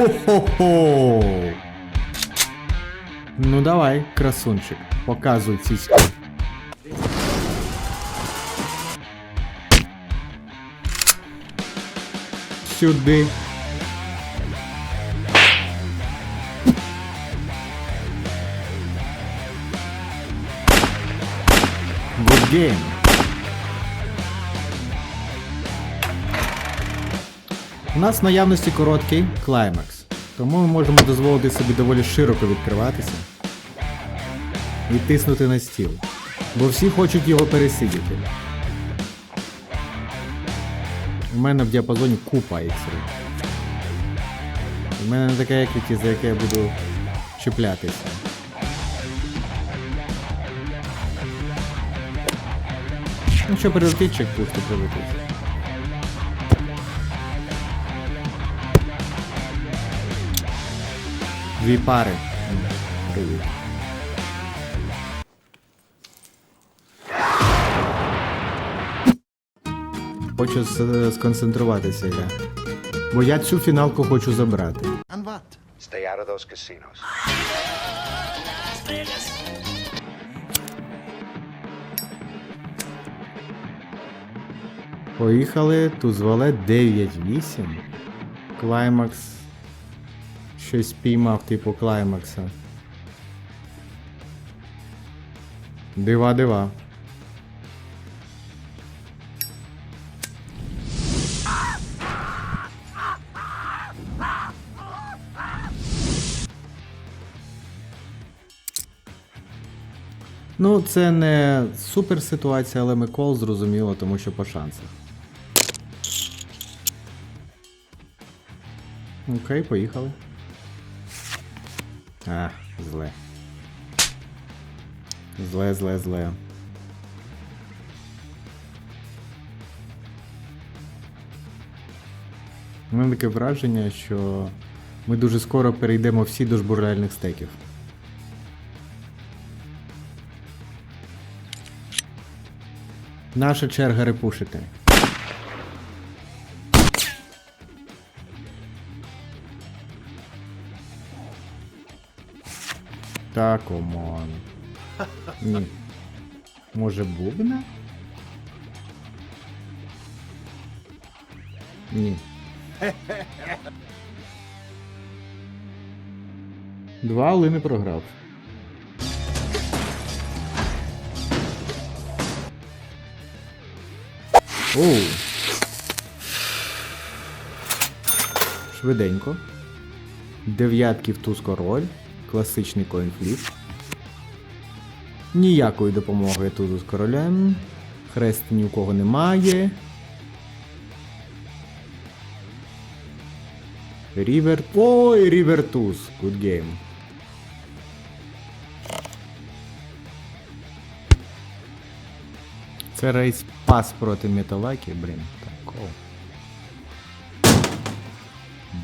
Хо-хо-хо! Ну давай, красунчик, показуй цицьку. Сюди. Good game. У нас в наявності короткий клаймакс, тому ми можемо дозволити собі доволі широко відкриватися і тиснути на стіл, бо всі хочуть його пересидіти. У мене в діапазоні купа іксів. У мене не таке еквіті, за яке я буду чіплятися. Ну що, прилетить чекпуш, то прилетить. Дві пари. Привіт. Хочу сконцентруватися я. Бо я цю фіналку хочу забрати. And what? Stay out of those casinos. Поїхали, тузвале 9-8. Клаймакс. Щось піймав, типу клаймакса. Дива, дива. Ну, це не супер ситуація, але ми кол зрозуміло, тому що по шансах. Окей, поїхали. А, зле. Зле, зле, зле. У мене таке враження, що ми дуже скоро перейдемо всі до жбуральних стеків. Наша черга репушити. Так, омон. Ні. Може бубна? Ні. Два, але не програв. Оу. Швиденько. Дев'ятки в туз король. Класичний коінфліп. Ніякої допомоги тузу з королем. Хрест ні у кого немає. Рівер. Ой, Рівертуз. Good game. Це рейс пас проти металаки, блін. Такого.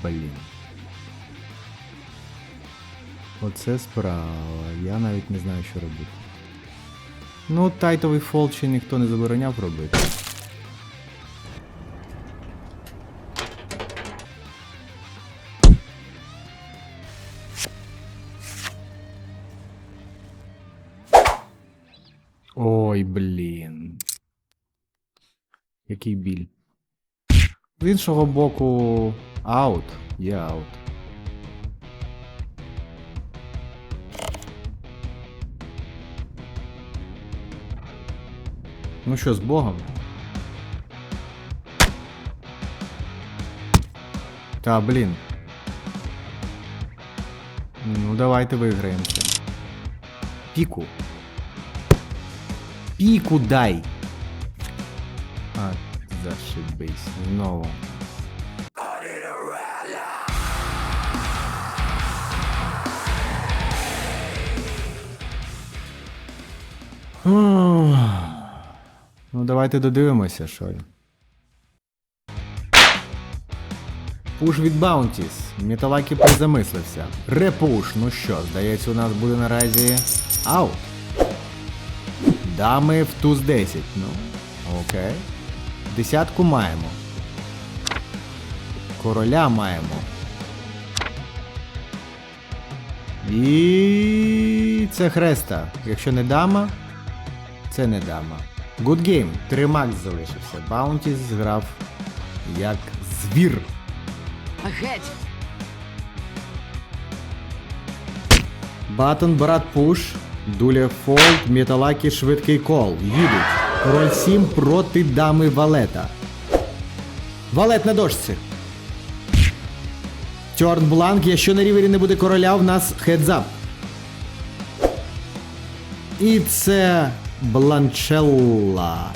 Блін. Оце справа. Я навіть не знаю, що робити. Ну, тайтовий фолд ще ніхто не забороняв робити. Ой, блін. Який біль. З іншого боку, аут. Є аут. Ну що, з Богом? Та, блін. Ну, давайте виграємося. Піку. Піку дай. А, зашибись. Знову. Ух. Давайте додивимося, що. є. Пуш від Баунтіс. Металакі призамислився. Репуш. Ну що, здається, у нас буде наразі аут. Дами в туз 10. Ну, окей. Десятку маємо. Короля маємо. І це хреста. Якщо не дама, це не дама. Good game. Три макс залишився. Баунті зграв як звір. Геть! Батон, брат пуш, дуля фолд, металакі, швидкий кол. Їдуть. Король 7 проти дами валета. Валет на дошці. Тьорн бланк, якщо на рівері не буде короля, в нас хедзап. І це бланчелла.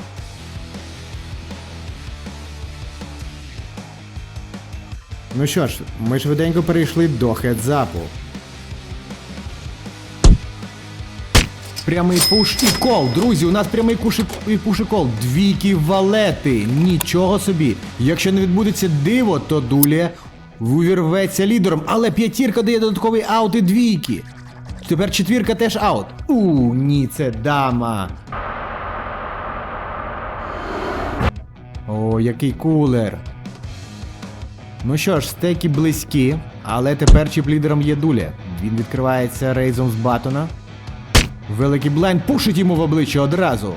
Ну що ж, ми швиденько перейшли до хедзапу. Прямий пуш і кол. Друзі, у нас прямий куш і пуш і кол. Двійки валети. Нічого собі. Якщо не відбудеться диво, то Дулія увірветься лідером. Але п'ятірка дає додатковий аут і двійки. Тепер четвірка теж аут. У, ні, це дама. О, який кулер. Ну що ж, стеки близькі, але тепер чіп-лідером є Дуля. Він відкривається рейзом з батона. Великий блайн пушить йому в обличчя одразу.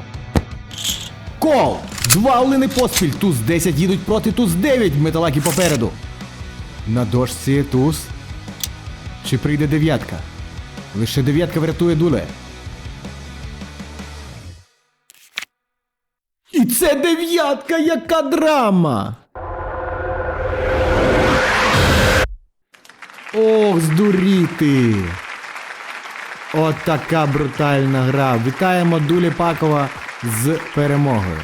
Кол! Два олини поспіль. Туз 10 їдуть проти туз 9. Металаки попереду. На дошці туз. Чи прийде дев'ятка? Лише дев'ятка врятує дуле. І це дев'ятка, яка драма! Ох, здуріти! От така брутальна гра. Вітаємо Дулі Пакова з перемогою.